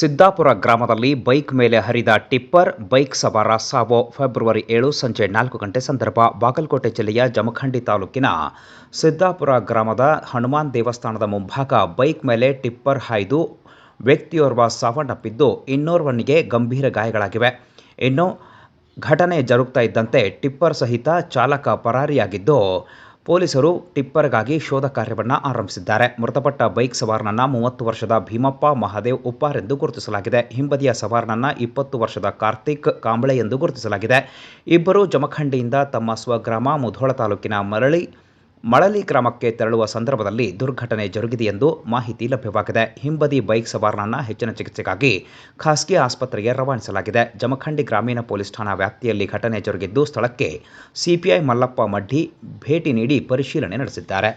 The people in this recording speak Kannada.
ಸಿದ್ದಾಪುರ ಗ್ರಾಮದಲ್ಲಿ ಬೈಕ್ ಮೇಲೆ ಹರಿದ ಟಿಪ್ಪರ್, ಬೈಕ್ ಸವಾರ ಸಾವು ಫೆಬ್ರವರಿ ಏಳು ಸಂಜೆ ನಾಲ್ಕು ಗಂಟೆ ಸಂದರ್ಭ ಬಾಗಲಕೋಟೆ ಜಿಲ್ಲೆಯ ಜಮಖಂಡಿ ತಾಲೂಕಿನ ಸಿದ್ದಾಪುರ ಗ್ರಾಮದ ಹನುಮಾನ್ ದೇವಸ್ಥಾನದ ಮುಂಭಾಗ ಬೈಕ್ ಮೇಲೆ ಟಿಪ್ಪರ್ ಹಾಯ್ದು ವ್ಯಕ್ತಿಯೋರ್ವ ಸಾವನ್ನಪ್ಪಿದ್ದು ಇನ್ನೋರ್ವನಿಗೆ ಗಂಭೀರ ಗಾಯಗಳಾಗಿವೆ. ಇನ್ನು ಘಟನೆ ಜರುಗ್ತಾ ಇದ್ದಂತೆ ಟಿಪ್ಪರ್ ಸಹಿತ ಚಾಲಕ ಪರಾರಿಯಾಗಿದ್ದು ಪೊಲೀಸರು ಟಿಪ್ಪರ್ಗಾಗಿ ಶೋಧ ಕಾರ್ಯವನ್ನು ಆರಂಭಿಸಿದ್ದಾರೆ. ಮೃತಪಟ್ಟ ಬೈಕ್ ಸವಾರನನ್ನ ಮೂವತ್ತು ವರ್ಷದ ಭೀಮಪ್ಪ ಮಹಾದೇವ್ ಉಪ್ಪಾರ್ ಎಂದು ಗುರುತಿಸಲಾಗಿದೆ. ಹಿಂಬದಿಯ ಸವಾರನನ್ನ ಇಪ್ಪತ್ತು ವರ್ಷದ ಕಾರ್ತಿಕ್ ಕಾಂಬಳೆ ಎಂದು ಗುರುತಿಸಲಾಗಿದೆ. ಇಬ್ಬರು ಜಮಖಂಡಿಯಿಂದ ತಮ್ಮ ಸ್ವಗ್ರಾಮ ಮುಧೋಳ ತಾಲೂಕಿನ ಮರಳಿ ಮಳಲಿ ಗ್ರಾಮಕ್ಕೆ ತೆರಳುವ ಸಂದರ್ಭದಲ್ಲಿ ದುರ್ಘಟನೆ ಜರುಗಿದೆ ಎಂದು ಮಾಹಿತಿ ಲಭ್ಯವಾಗಿದೆ. ಹಿಂಬದಿ ಬೈಕ್ ಸವಾರನನ್ನ ಹೆಚ್ಚಿನ ಚಿಕಿತ್ಸೆಗಾಗಿ ಖಾಸಗಿ ಆಸ್ಪತ್ರೆಗೆ ರವಾನಿಸಲಾಗಿದೆ. ಜಮಖಂಡಿ ಗ್ರಾಮೀಣ ಪೊಲೀಸ್ ಠಾಣಾ ವ್ಯಾಪ್ತಿಯಲ್ಲಿ ಘಟನೆ ಜರುಗಿದ್ದು ಸ್ಥಳಕ್ಕೆ ಸಿಪಿಐ ಮಲ್ಲಪ್ಪ ಮಡ್ಡಿ ಭೇಟಿ ನೀಡಿ ಪರಿಶೀಲನೆ ನಡೆಸಿದ್ದಾರೆ.